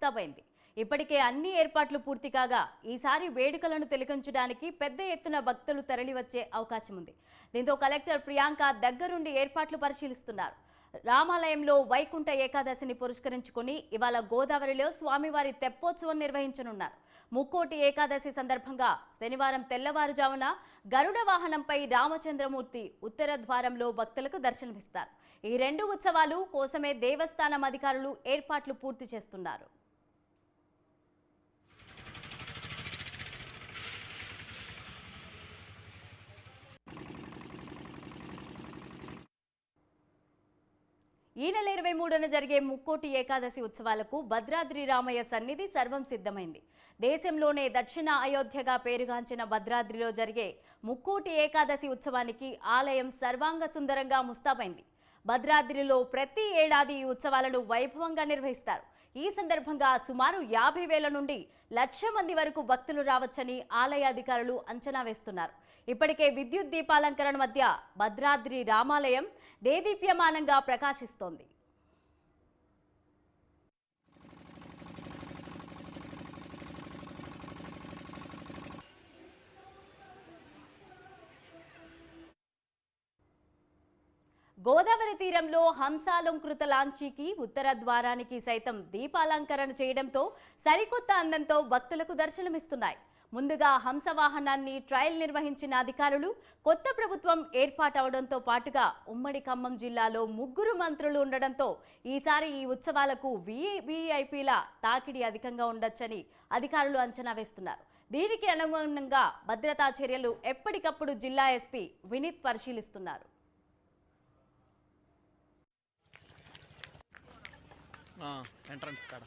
ముస్తాబైంది ఇప్పటికే అన్ని ఏర్పాట్లు పూర్తి కాగా ఈసారి వేడుకలను తిలకించడానికి పెద్ద ఎత్తున భక్తులు తరలివచ్చే అవకాశం ఉంది దీంతో కలెక్టర్ ప్రియాంక దగ్గరుండి ఏర్పాట్లు పరిశీలిస్తున్నారు. రామాలయంలో వైకుంఠ ఏకాదశిని పురస్కరించుకుని ఇవాళ గోదావరిలో స్వామివారి తెప్పోత్సవం నిర్వహించనున్నారు. ముక్కోటి ఏకాదశి సందర్భంగా శనివారం తెల్లవారుజామున గరుడ వాహనంపై రామచంద్రమూర్తి ఉత్తర ద్వారంలో భక్తులకు దర్శనమిస్తారు. ఈ రెండు ఉత్సవాలు కోసమే దేవస్థానం అధికారులు ఏర్పాట్లు పూర్తి చేస్తున్నారు. ఈ నెల ఇరవై మూడున జరిగే ముక్కోటి ఏకాదశి ఉత్సవాలకు భద్రాద్రి రామయ్య సన్నిధి సర్వం సిద్ధమైంది. దేశంలోనే దక్షిణ అయోధ్యగా పేరుగాంచిన భద్రాద్రిలో జరిగే ముక్కోటి ఏకాదశి ఉత్సవానికి ఆలయం సర్వాంగ సుందరంగా ముస్తాబైంది. భద్రాద్రిలో ప్రతి ఏడాది ఈ ఉత్సవాలను వైభవంగా నిర్వహిస్తారు. ఈ సందర్భంగా సుమారు యాభై వేల నుండి లక్ష మంది వరకు భక్తులు రావచ్చని ఆలయ అధికారులు అంచనా వేస్తున్నారు. ఇప్పటికే విద్యుత్ దీపాలంకరణ మధ్య భద్రాద్రి రామాలయం దేదీప్యమానంగా ప్రకాశిస్తోంది. గోదావరి తీరంలో హంసాలంకృత లాంచీకి ఉత్తర ద్వారానికి సైతం దీపాలంకరణ చేయడంతో సరికొత్త అందంతో భక్తులకు దర్శనమిస్తున్నాయి. ముందుగా హంసవాహనాన్ని ట్రయల్ నిర్వహించిన అధికారులు కొత్త ప్రభుత్వం ఏర్పాటవడంతో పాటుగా ఉమ్మడి ఖమ్మం జిల్లాలో ముగ్గురు మంత్రులు ఉండడంతో ఈసారి ఈ ఉత్సవాలకు వీవీఐపీల తాకిడి అధికంగా ఉండొచ్చని అధికారులు అంచనా వేస్తున్నారు. దీనికి అనుగుణంగా భద్రతా చర్యలు ఎప్పటికప్పుడు జిల్లా ఎస్పీ వినీత్ పరిశీలిస్తున్నారు. ఎంట్రన్స్ కాడ